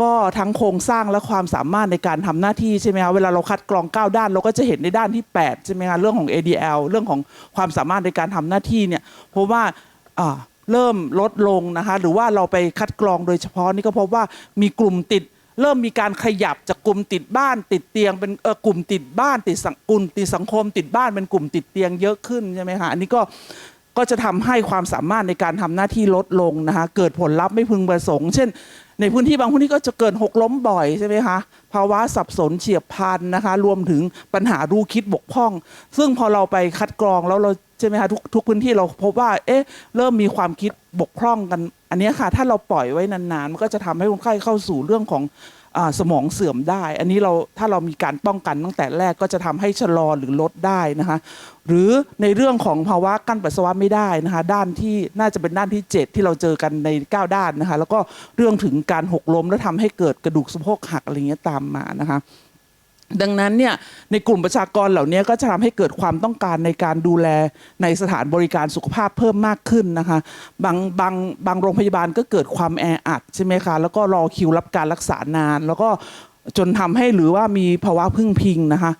ก็ทั้งโครงสร้างและความสามารถในการทำหน้าที่ใช่ไหมคะเวลาเราคัดกรอง 9 ด้าน เราก็จะเห็นในด้านที่ 8 ใช่ไหมคะเรื่องของ ADL เรื่องของความสามารถในการทำหน้าที่เนี่ยเพราะว่าอ่าเริ่มลดลงนะคะหรือว่าเราไปคัดกรองโดยเฉพาะนี่ก็พบว่ามีกลุ่มติดเริ่มมีการขยับจากกลุ่มติดบ้านติดเตียงเป็นเออกลุ่มติดบ้านติดสังกลุ่มติดสังคมติดบ้านเป็นกลุ่มติดเตียงเยอะขึ้นใช่ไหมคะอันนี้ก็ ก็จะทำให้ความสามารถในการทำหน้าที่ลดลงนะคะเกิดผลลัพธ์ไม่พึงประสงค์ เช่น ในพื้นที่บางพื้นที่ก็จะเกิดหกล้มบ่อยใช่ไหมคะภาวะสับสนเฉียบพลันนะคะ รวมถึงปัญหารู้คิดบกพร่อง ซึ่งพอเราไปคัดกรองแล้วเราใช่ไหมคะทุกทุกพื้นที่เราพบว่าเอ๊ะเริ่มมีความคิดบกพร่องกัน อันนี้ค่ะ ถ้าเราปล่อยไว้นานๆ มันก็จะทำให้คนไข้เข้าสู่เรื่องของ สมองเสื่อมได้ อันนี้เราถ้าเรามีการป้องกันตั้งแต่แรกก็จะทำให้ชะลอหรือลดได้นะคะหรือในเรื่องของภาวะกั้นปัสสาวะไม่ได้นะคะด้านที่น่าจะเป็นด้านที่ 7 ที่เราเจอกันใน 9 ด้านนะคะแล้วก็เรื่องถึงการหกล้มแล้วทำให้เกิดกระดูกสะโพกหักอะไรเงี้ยตามมานะคะ ดังนั้นเนี่ยในกลุ่มประชากรเหล่านี้ก็จะทำให้เกิดความต้องการในการดูแลในสถานบริการสุขภาพเพิ่มมากขึ้นนะคะบางบางบางโรงพยาบาลก็เกิดความแออัดใช่ไหมคะแล้วก็รอคิวรับการรักษานาน แล้วก็จนทำให้หรือว่ามีภาวะพึ่งพิงนะคะ